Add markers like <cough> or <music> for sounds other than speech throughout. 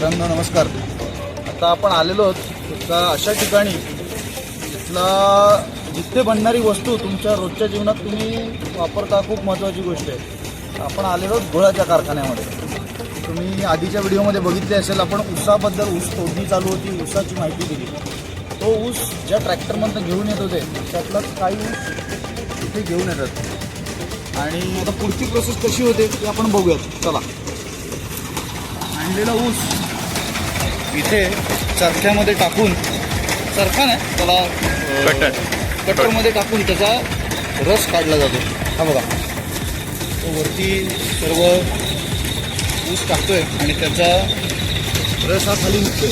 मित्रांनो नमस्कार. आता आपण आलेलो आहोत एका अशा ठिकाणी इथला जिथे बनणारी वस्तू तुमच्या रोजच्या जीवनात तुम्ही वापरता खूप महत्त्वाची गोष्ट आहे. आपण आलेलो आहोत गुळाच्या कारखान्यामध्ये. तुम्ही आधीच्या व्हिडिओमध्ये बघितले असेल आपण ऊसाबद्दल ऊस तोडणी चालू होती ऊसाची माहिती दिली. तो ऊस ज्या ट्रॅक्टरमधनं घेऊन येत होते त्यातलाच काही ऊस इथे घेऊन येतात. आणि आता पुढची प्रोसेस कशी होते ती आपण बघूयात. चला. आणलेला ऊस इथे चरख्यामध्ये टाकून चरखा नाही त्याला. कटरमध्ये टाकून त्याचा रस काढला जातो. हा बघा. तो वरती सर्व ऊस टाकतोय आणि त्याचा रस हा खाली निघतोय.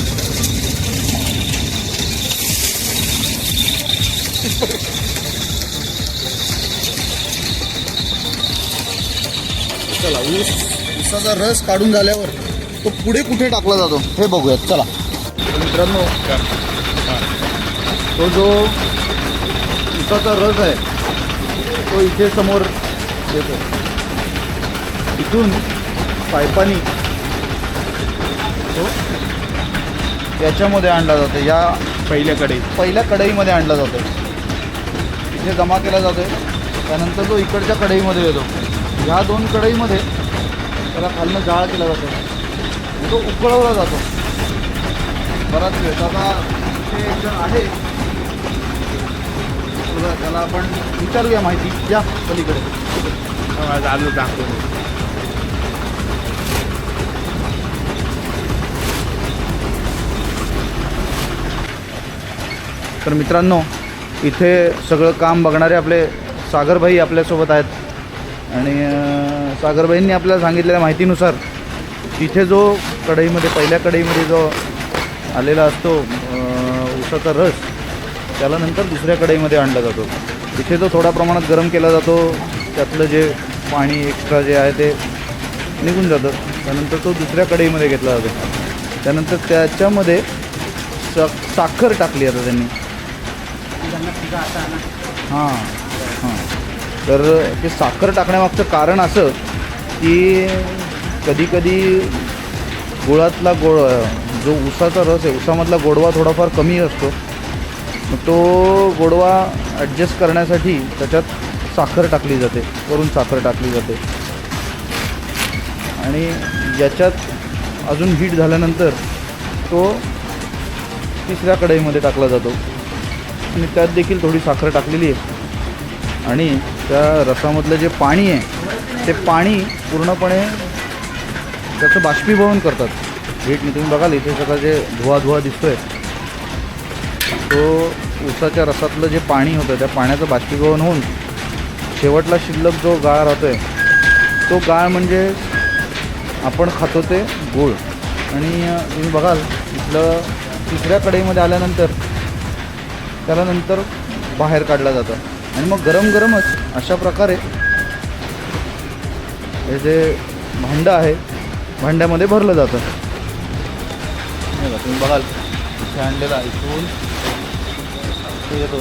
<laughs> चला ऊस ऊसाचा रस काढून झाल्यावर तो पुढे कुठे टाकला जातो हे बघूयात चला. तर मित्रांनो तो जो ऊसाचा रस आहे तो इथे समोर येतो. इथून पायपानी तो याच्यामध्ये आणला जातो या पहिल्याकडे पहिल्या कढईमध्ये आणला जातो. इथे जमा केला जातो. त्यानंतर तो इकडच्या कढईमध्ये येतो. ह्या दोन कढईमध्ये त्याला खालनं जाळ केला जातो. तो उकळवला जातो. बराच वेळ आता इथे एक जण आहे. त्याला आपण विचारूया माहिती. या पलीकडे. आलो दाखवतो तर मित्रांनो इथे सगळं काम बघणारे आपले सागरभाई आपल्यासोबत आहेत. आणि सागरभाईंनी आपल्याला सांगितलेल्या माहितीनुसार तिथे जो कढईमध्ये पहिल्या कढईमध्ये जो आलेला असतो उसाचा रस त्याला नंतर दुसऱ्या कढईमध्ये आणला जातो. तिथे जो थोड्या प्रमाणात गरम केला जातो त्यातलं जे पाणी एक्स्ट्रा जे आहे ते निघून जातं. त्यानंतर तो दुसऱ्या कढईमध्ये घेतला जातो. त्यानंतर त्याच्यामध्ये सा साखर टाकली आता त्यांनी. हां हां. तर ते साखर टाकण्यामागचं कारण असं की कधीकधी गुळातला गोड जो उसाचा रस आहे उसामधला गोडवा थोडाफार कमी असतो. मग तो गोडवा ॲडजस्ट करण्यासाठी त्याच्यात साखर टाकली जाते वरून साखर टाकली जाते. आणि याच्यात अजून हीट झाल्यानंतर तो तिसऱ्या कढईमध्ये टाकला जातो. आणि त्यात देखील थोडी साखर टाकलेली आहे. आणि त्या रसामधलं जे पाणी आहे ते पाणी पूर्णपणे त्याचं बाष्पीभवन करतात. हीटने तुम्ही बघाल इथे सगळं जे धुवा धुवा दिसतोय तो ऊसाच्या रसातलं जे पाणी होतं त्या पाण्याचं बाष्पीभवन होऊन शेवटला शिल्लक जो गाळ राहतोय तो गाळ म्हणजे आपण खातो ते गूळ. आणि तुम्ही बघाल इथलं तिसऱ्या कढईमध्ये आल्यानंतर त्याला नंतर बाहेर काढलं जातं. आणि मग गरम गरमच अशा प्रकारे हे जे भांडं आहे भांड्यामध्ये भरलं जातं. तुम्ही बघाल इथे आणलेला इथून. तो येतो.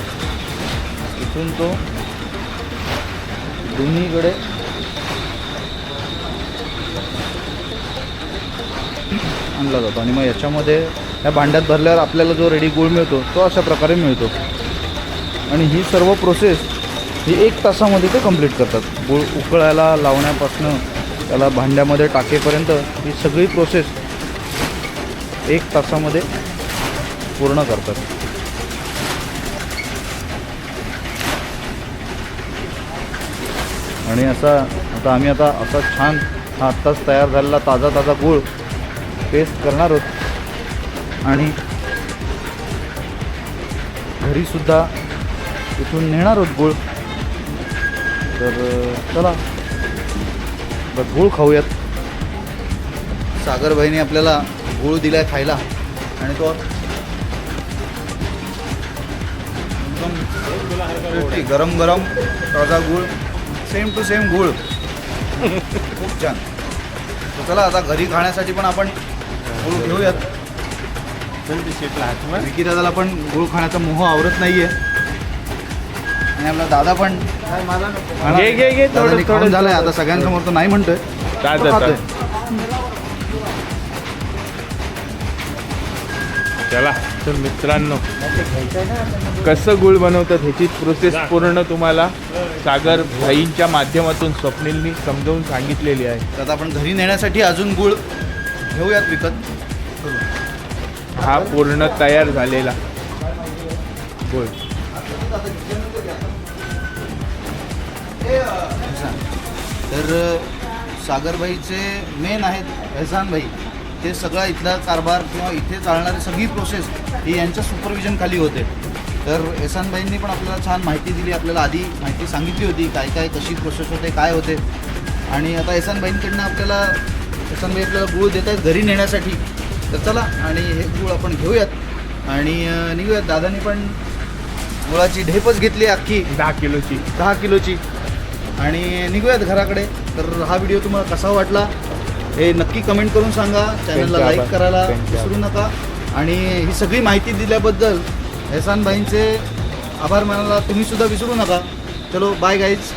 इथून तो दोन्हीकडे. आणला जातो. आणि मग याच्यामध्ये या भांड्यात भरल्यावर आपल्याला जो रेडी गूळ मिळतो तो अशा प्रकारे मिळतो. आणि ही सर्व प्रोसेस ही एक तासामध्ये ते कंप्लीट करतात. गूळ उकळायला लावण्यापासनं त्याला भांड्यामध्ये टाकेपर्यंत ही सगळी प्रोसेस एक तासामध्ये पूर्ण करतात. आणि असा आता आम्ही आता असा छान हा आत्ताच तयार झालेला ताजा ताजा गूळ पेस्ट करणार आहोत. आणि घरीसुद्धा इथून नेणार आहोत गूळ. तर चला. आता गूळ खाऊयात. सागरबाईने आपल्याला गूळ दिलाय खायला. आणि तो एकदम गरम गरम ताजा गूळ सेम टू सेम गूळ. खूप छान. तर चला आता घरी खाण्यासाठी पण आपण गूळ घेऊयात. विकी दादाला पण गूळ खाण्याचा मोह आवरत नाहीये. आणि आपला दादा पण घे, घे, घे, दादाने थोडं- खाऊन थोडं- झालंय. आता सगळ्यांसमोर तो नाही म्हणतोय. काय तो? खातोय. चला तर मित्रांनो कसं गुळ बनवतात ह्याची प्रोसेस पूर्ण तुम्हाला सागर भाईंच्या माध्यमातून स्वप्नीलनी समजावून सांगितलेली आहे. तर आता आपण घरी नेण्यासाठी अजून गुळ घेऊयात विकत. हा पूर्ण तयार झालेला गुळ. तर सागरबाईचे मेन आहेत एहसानबाई. ते सगळा इथला कारभार किंवा इथे चालणारी सगळी प्रोसेस ही यांच्या सुपरविजन खाली होते. तर एहसानबाईंनी पण आपल्याला छान माहिती दिली आपल्याला आधी माहिती सांगितली होती काय काय कशी प्रोसेस होते काय होते. आणि आता एहसानबाईंकडनं आपल्याला एहसानबाई आपल्याला गुळ देत आहेत घरी नेण्यासाठी. तर चला आणि हे गुळ आपण घेऊयात. आणि निघूयात. दादानी पण गुळाची ढेपच घेतली अख्खी. दहा किलोची. दहा किलोची. आणि निघूयात घराकडे. तर हा व्हिडिओ तुम्हाला कसा वाटला हे नक्की कमेंट करून सांगा. चॅनलला लाईक. करायला विसरू नका. आणि ही सगळी माहिती दिल्याबद्दल एहसान भाईंचे आभार मानायला तुम्ही सुद्धा विसरू नका. चलो बाय गाईज